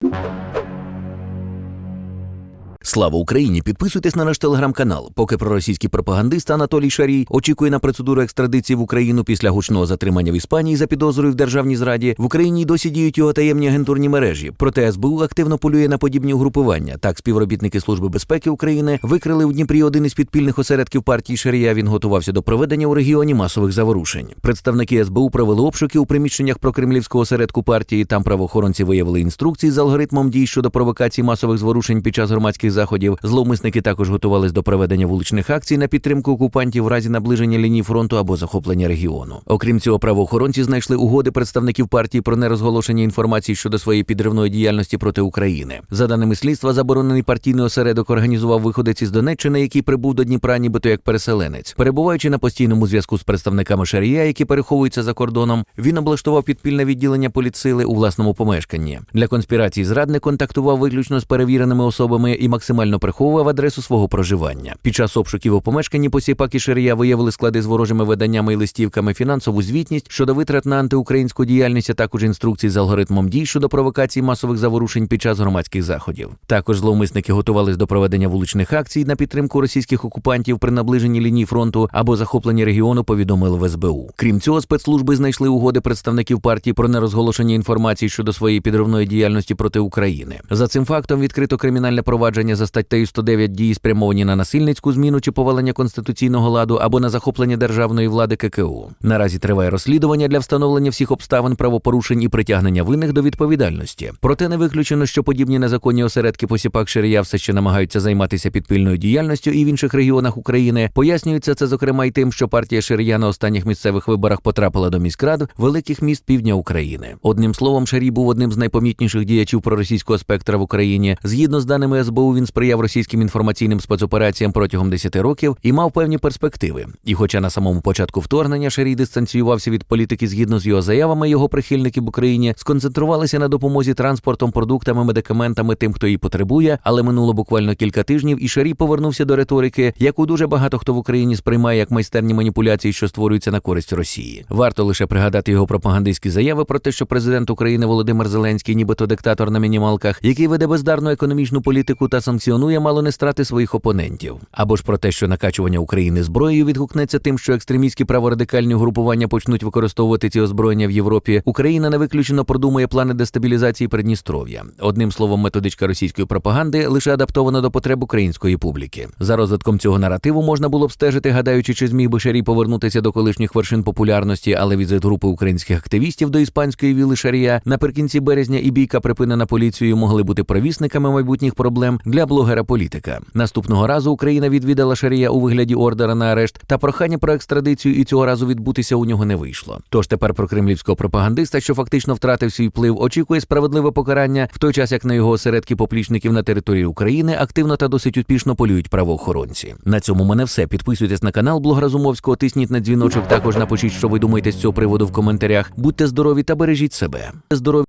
you. Слава Україні! Підписуйтесь на наш телеграм-канал. Поки проросійський пропагандист Анатолій Шарій очікує на процедуру екстрадиції в Україну після гучного затримання в Іспанії за підозрою в державній зраді. В Україні досі діють його таємні агентурні мережі. Проте СБУ активно полює на подібні угрупування. Так, співробітники Служби безпеки України викрили у Дніпрі один із підпільних осередків партії Шарія. Він готувався до проведення у регіоні масових заворушень. Представники СБУ провели обшуки у приміщеннях прокремлівського осередку партії. Там правоохоронці виявили інструкції з алгоритмом дій щодо провокації масових зворушень під час громадських заходів. Зловмисники також готувались до проведення вуличних акцій на підтримку окупантів в разі наближення лінії фронту або захоплення регіону. Окрім цього, правоохоронці знайшли угоди представників партії про нерозголошення інформації щодо своєї підривної діяльності проти України. За даними слідства, заборонений партійний осередок організував виходець із Донеччини, який прибув до Дніпра, нібито як переселенець. Перебуваючи на постійному зв'язку з представниками Шарія, які переховуються за кордоном, він облаштував підпільне відділення поліцили у власному помешканні. Для конспірації зрадник контактував виключно з перевіреними особами і максимально приховував адресу свого проживання. Під час обшуків у помешканні посіпак і Шарія виявили склади з ворожими виданнями і листівками, фінансову звітність щодо витрат на антиукраїнську діяльність, а також інструкції з алгоритмом дій щодо провокації масових заворушень під час громадських заходів. Також зловмисники готувались до проведення вуличних акцій на підтримку російських окупантів при наближенні лінії фронту або захопленні регіону. Повідомили в СБУ. Крім цього, спецслужби знайшли угоди представників партії про нерозголошення інформації щодо своєї підривної діяльності проти України. За цим фактом відкрито кримінальне провадження за статтею 109 дії спрямовані на насильницьку зміну чи повалення конституційного ладу або на захоплення державної влади ККУ. Наразі триває розслідування для встановлення всіх обставин правопорушень і притягнення винних до відповідальності. Проте не виключено, що подібні незаконні осередки посіпак Ширія все ще намагаються займатися підпільною діяльністю і в інших регіонах України. Пояснюється це зокрема й тим, що партія Ширія на останніх місцевих виборах потрапила до міськрад великих міст півдня України. Одним словом, Шарій був одним з найпомітніших діячів проросійського спектра в Україні. Згідно з даними СБУ, він сприяв російським інформаційним спецопераціям протягом 10 років і мав певні перспективи. І, хоча на самому початку вторгнення Шарій дистанціювався від політики згідно з його заявами, його прихильники в Україні сконцентрувалися на допомозі транспортом, продуктами, медикаментами тим, хто її потребує. Але минуло буквально кілька тижнів, і Шарій повернувся до риторики, яку дуже багато хто в Україні сприймає як майстерні маніпуляції, що створюються на користь Росії. Варто лише пригадати його пропагандистські заяви про те, що президент України Володимир Зеленський, нібито диктатор на мінімалках, який веде бездарну економічну політику та санкціонує мало не страти своїх опонентів, або ж про те, що накачування України зброєю відгукнеться тим, що екстремістські праворадикальні групування почнуть використовувати ці озброєння в Європі. Україна не виключено продумує плани дестабілізації Придністров'я. Одним словом, методичка російської пропаганди лише адаптована до потреб української публіки. За розвитком цього наративу можна було б стежити, гадаючи, чи зміг би Шарій повернутися до колишніх вершин популярності, але візит групи українських активістів до іспанської віли Шарія наприкінці березня і бійка припинена поліцією могли бути провісниками майбутніх проблем для блогера політика. Наступного разу Україна відвідала Шарія у вигляді ордера на арешт та прохання про екстрадицію, і цього разу відбутися у нього не вийшло. Тож тепер про кремлівського пропагандиста, що фактично втратив свій вплив, очікує справедливе покарання, в той час як на його осередки поплічників на території України активно та досить успішно полюють правоохоронці. На цьому мене все. Підписуйтесь на канал Блог Разумовського, тисніть на дзвіночок. Також напишіть, що ви думаєте з цього приводу в коментарях. Будьте здорові та бережіть себе. Здорові.